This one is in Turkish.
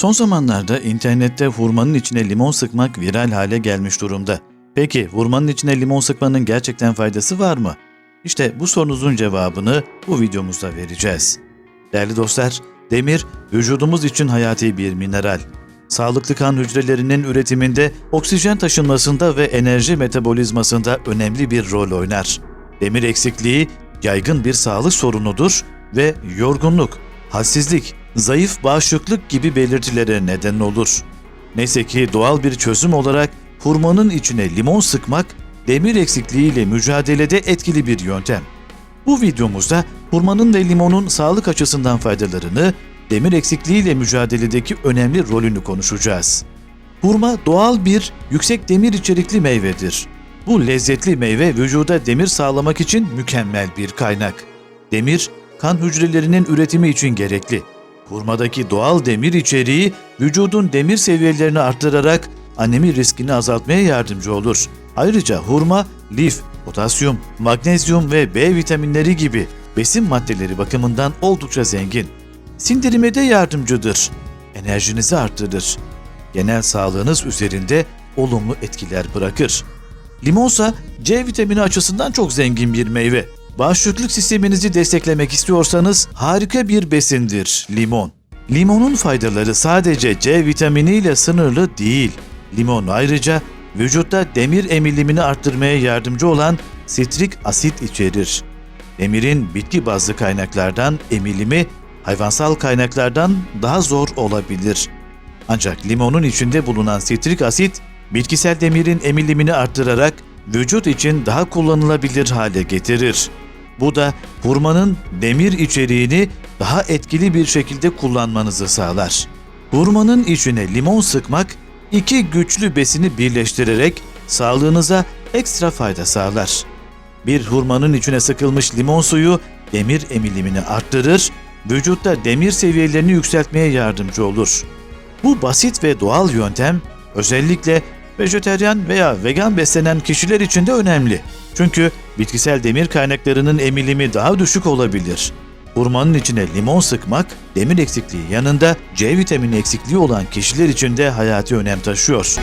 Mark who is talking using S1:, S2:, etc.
S1: Son zamanlarda internette hurmanın içine limon sıkmak viral hale gelmiş durumda. Peki hurmanın içine limon sıkmanın gerçekten faydası var mı? İşte bu sorunuzun cevabını bu videomuzda vereceğiz. Değerli dostlar, demir vücudumuz için hayati bir mineral. Sağlıklı kan hücrelerinin üretiminde, oksijen taşınmasında ve enerji metabolizmasında önemli bir rol oynar. Demir eksikliği yaygın bir sağlık sorunudur ve yorgunluk, halsizlik, zayıf bağışıklık gibi belirtilere neden olur. Neyse ki doğal bir çözüm olarak hurmanın içine limon sıkmak demir eksikliğiyle mücadelede etkili bir yöntem. Bu videomuzda hurmanın ve limonun sağlık açısından faydalarını, demir eksikliğiyle mücadeledeki önemli rolünü konuşacağız. Hurma doğal bir yüksek demir içerikli meyvedir. Bu lezzetli meyve vücuda demir sağlamak için mükemmel bir kaynak. Demir, kan hücrelerinin üretimi için gerekli. Hurmadaki doğal demir içeriği vücudun demir seviyelerini arttırarak anemi riskini azaltmaya yardımcı olur. Ayrıca hurma, lif, potasyum, magnezyum ve B vitaminleri gibi besin maddeleri bakımından oldukça zengin. Sindirime de yardımcıdır. Enerjinizi arttırır. Genel sağlığınız üzerinde olumlu etkiler bırakır. Limonsa C vitamini açısından çok zengin bir meyve. Bağışıklık sisteminizi desteklemek istiyorsanız harika bir besindir limon. Limonun faydaları sadece C vitaminiyle sınırlı değil. Limon ayrıca vücutta demir emilimini arttırmaya yardımcı olan sitrik asit içerir. Demirin bitki bazlı kaynaklardan emilimi hayvansal kaynaklardan daha zor olabilir. Ancak limonun içinde bulunan sitrik asit bitkisel demirin emilimini arttırarak vücut için daha kullanılabilir hale getirir. Bu da hurmanın demir içeriğini daha etkili bir şekilde kullanmanızı sağlar. Hurmanın içine limon sıkmak iki güçlü besini birleştirerek sağlığınıza ekstra fayda sağlar. Bir hurmanın içine sıkılmış limon suyu demir emilimini arttırır, vücutta demir seviyelerini yükseltmeye yardımcı olur. Bu basit ve doğal yöntem özellikle vejeteryan veya vegan beslenen kişiler için de önemli. Çünkü bitkisel demir kaynaklarının emilimi daha düşük olabilir. Hurmanın içine limon sıkmak, demir eksikliği yanında C vitamini eksikliği olan kişiler için de hayati önem taşıyor.